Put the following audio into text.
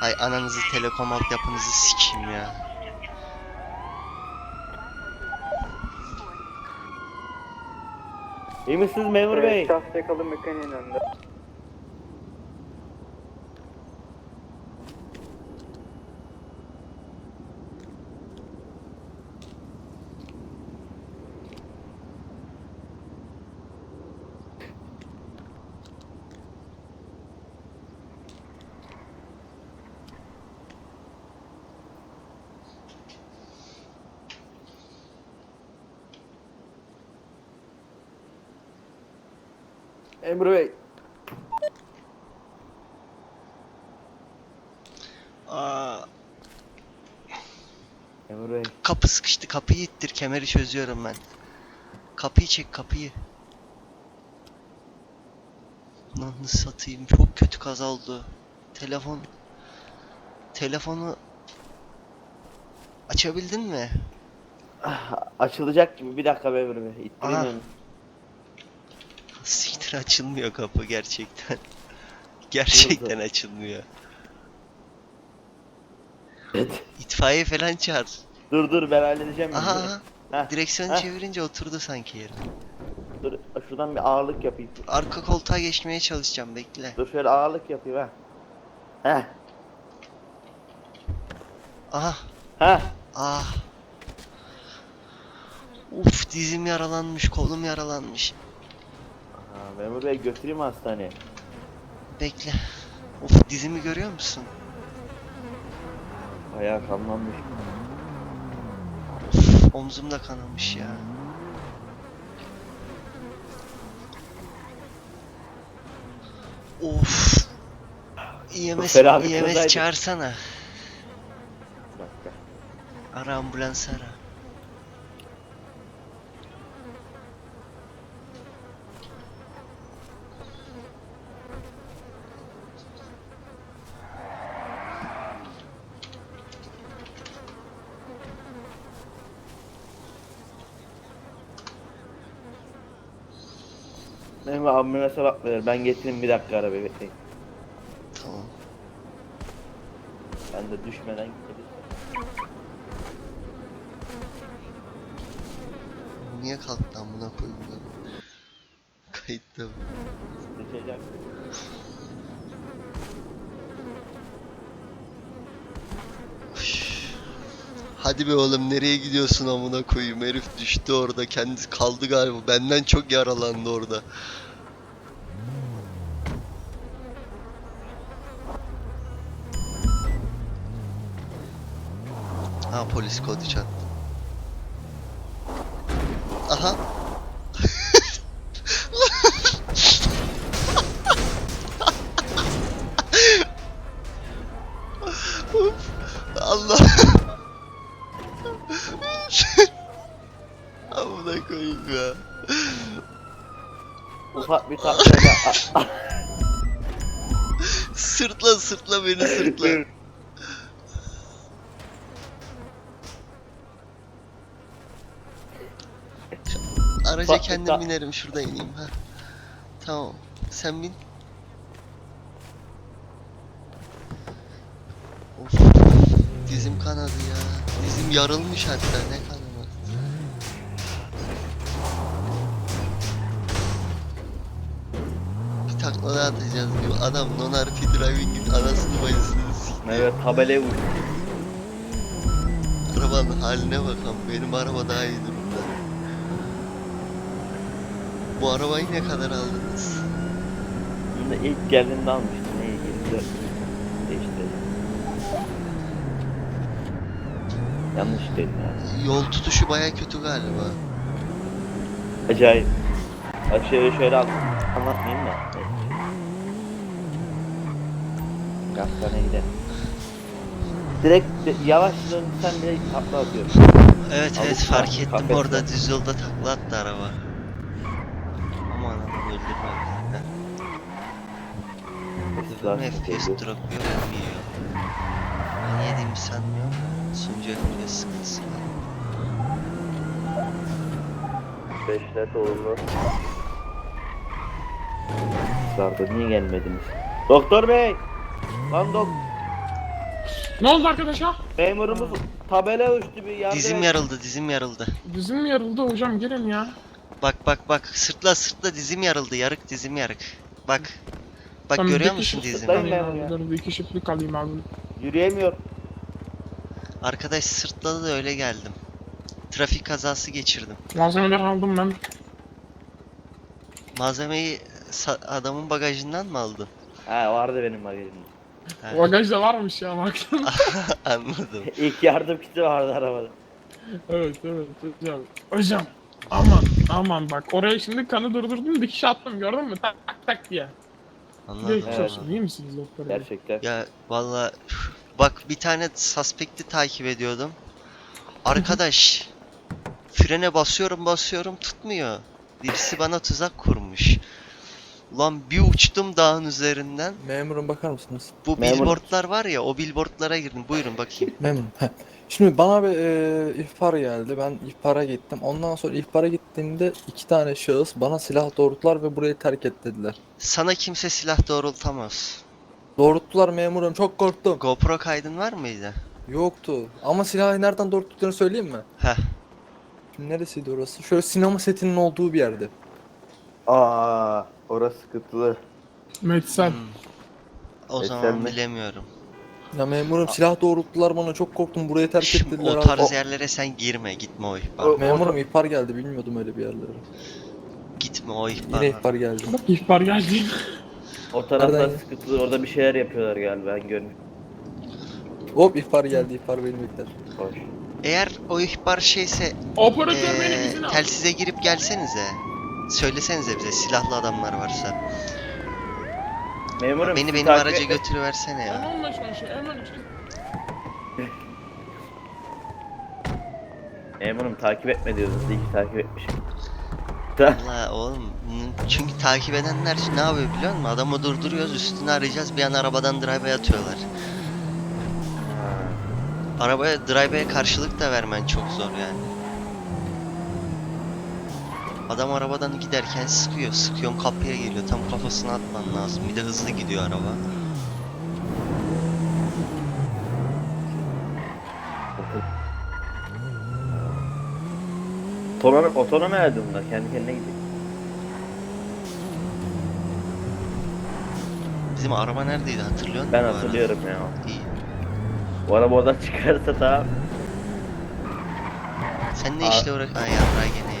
Ay ananızı telekom altyapınızı sikeyim ya. İyi misiniz memur bey? Şahs yakalı mekaniğin önünde. Memur bey. Aa, Memur bey. kapı sıkıştı kapıyı ittir kemeri çözüyorum ben. Kapıyı çek kapıyı. Lan satayım çok kötü kaza oldu. Telefon telefonu açabildin mi? Ah, açılacak gibi bir dakika memur bey. İttireyim onu. Siktir açılmıyor kapı gerçekten. Gerçekten açılmıyor. Evet. İtfaiye falan çağır. Dur dur ben halledeceğim. aha. Heh, Direksiyonu heh. çevirince oturdu sanki yerine. Dur şuradan bir ağırlık yapayım. Arka koltuğa geçmeye çalışacağım bekle. Dur şöyle ağırlık yapayım ha. Heh. Aha. Heh. Ah. Uf dizim yaralanmış, kolum yaralanmış. Memur bey götüreyim hastaneye. Bekle. Uf dizimi görüyor musun? Bayağı kanlanmış. Uf, omzum da kanamış ya. Of. EMS kazaydı. çağırsana. Bir dakika. Ara ara. Memur ambulansa bakmıyor. Ben getireyim bir dakika arabayı bekleyin. Tamam. Ben de düşmeden gidelim. Niye kalktı amına koyayım? Kayıtta mı? Hadi be oğlum nereye gidiyorsun amına koyayım herif düştü orada kendisi kaldı galiba benden çok yaralandı orada. Ha polis kodu çattı. Aha. Amına koyayım ya. Ufak bir tatlayla. Sırtla sırtla beni sırtla. Araca Bak, kendim bak. binerim şurada ineyim ha. Tamam. Sen bin. Of. Dizim kanadı ya. Dizim yarılmış hatta ne kanaması. Daha atacağız gibi. Adam non-RP driving'in anasını bacısını sikti. Evet tabelaya vur. Arabanın haline bakalım. Benim araba daha iyi durumda. Bu arabayı ne kadar aldınız? Bunu da ilk geldiğinde almıştım. Ne 24 değiştirdim. Yanlış dedim yani. Yol tutuşu baya kötü galiba. Acayip. Bak şöyle şöyle. Anlatmayayım da. Hastaneye gidelim. Direkt yavaş dönsen bile takla atıyor. Evet Abi, evet fark ettim kafesle. orada düz yolda takla attı araba. Aman adam öldürme. FPS drop yiyor yiyor. Ben yediğimi sanmıyorum da FPS sıkıntısı var. 5 net oldu. Kızlarda niye gelmediniz? Doktor bey! Lan dok... Ne oldu arkadaşa? Memurumuz tabela uçtu bir yardım Dizim et. yarıldı, dizim yarıldı. Dizim mi yarıldı hocam gelin ya. Bak bak bak sırtla sırtla dizim yarıldı. Yarık dizim yarık. Bak. Bak Tamam, görüyor musun kişi dizimi? sırtlayın. Alayım abi, dur bir iki şıklık alayım abi. Yürüyemiyor. Arkadaş sırtladı da öyle geldim. Trafik kazası geçirdim. Malzemeleri aldım ben. Malzemeyi sa- adamın bagajından mı aldın? Ha vardı benim bagajımda. Ha, Bagajda varmış ya baktım. Anladım. İlk yardım kiti vardı arabada. evet evet hocam. Hocam aman aman bak oraya şimdi kanı durdurdum dikiş attım gördün mü? Tak tak tak diye. Anladım. Geçmiş Evet. olsun iyi misiniz doktor? bey? Gerçekten. Ya valla bak bir tane suspekti takip ediyordum. Arkadaş frene basıyorum basıyorum tutmuyor. Birisi bana tuzak kurmuş. Ulan bir uçtum dağın üzerinden. Memurum bakar mısınız? Bu Memur. billboardlar var ya o billboardlara girdim. Buyurun bakayım. Memurum. heh. Şimdi bana bir e, ihbar geldi. Ben ihbara gittim. Ondan sonra ihbara gittiğimde iki tane şahıs bana silah doğrulttular ve burayı terk et dediler. Sana kimse silah doğrultamaz. Doğrulttular memurum. Çok korktum. GoPro kaydın var mıydı? Yoktu. Ama silahı nereden doğrulttuklarını söyleyeyim mi? Heh. Şimdi neresiydi orası? Şöyle sinema setinin olduğu bir yerde. Aa, orası sıkıntılı. Metsel. Hmm. O E, zaman mi? bilemiyorum. Ya memurum silah doğrulttular bana. Çok korktum. Burayı terk Şimdi dediler. o abi. tarz yerlere sen girme. Gitme o ihbar. O- Memurum ihbar geldi. Bilmiyordum öyle bir yerlere. Gitme o ihbar. Yine ihbar geldi. Bak ihbar geldi. O taraflar Nereden? sıkıntılı. Orada bir şeyler yapıyorlar galiba. Ben görmüştüm. Hop ihbar geldi. İhbar beni bekler. Hoş. Eğer o ihbar şeyse Operatör benim Ee, izin al. telsize girip gelsenize. Söylesenize bize silahlı adamlar varsa. Memurum Beni benim takip araca götürüversene ya. 15 başı hemen için. Memurum takip etme diyordunuz. İyi ki takip etmişim. Valla oğlum çünkü takip edenler ne yapıyor biliyor musun? Adamı durduruyoruz üstüne arayacağız bir an arabadan drive'e atıyorlar. Arabaya drive'e karşılık da vermen çok zor yani. Adam arabadan giderken sıkıyor. Sıkıyorsun kapıya geliyor. Tam kafasına atman lazım. Bir de hızlı gidiyor araba. Otonomi, otonomi herhalde bunlar. Kendi kendine gidiyor. Bizim araba neredeydi hatırlıyor musun? Ben hatırlıyorum ya. İyi. Bu araba oradan çıkarsa tamam. Sen ne Aa. işle uğraş... Ay yarrağı gene.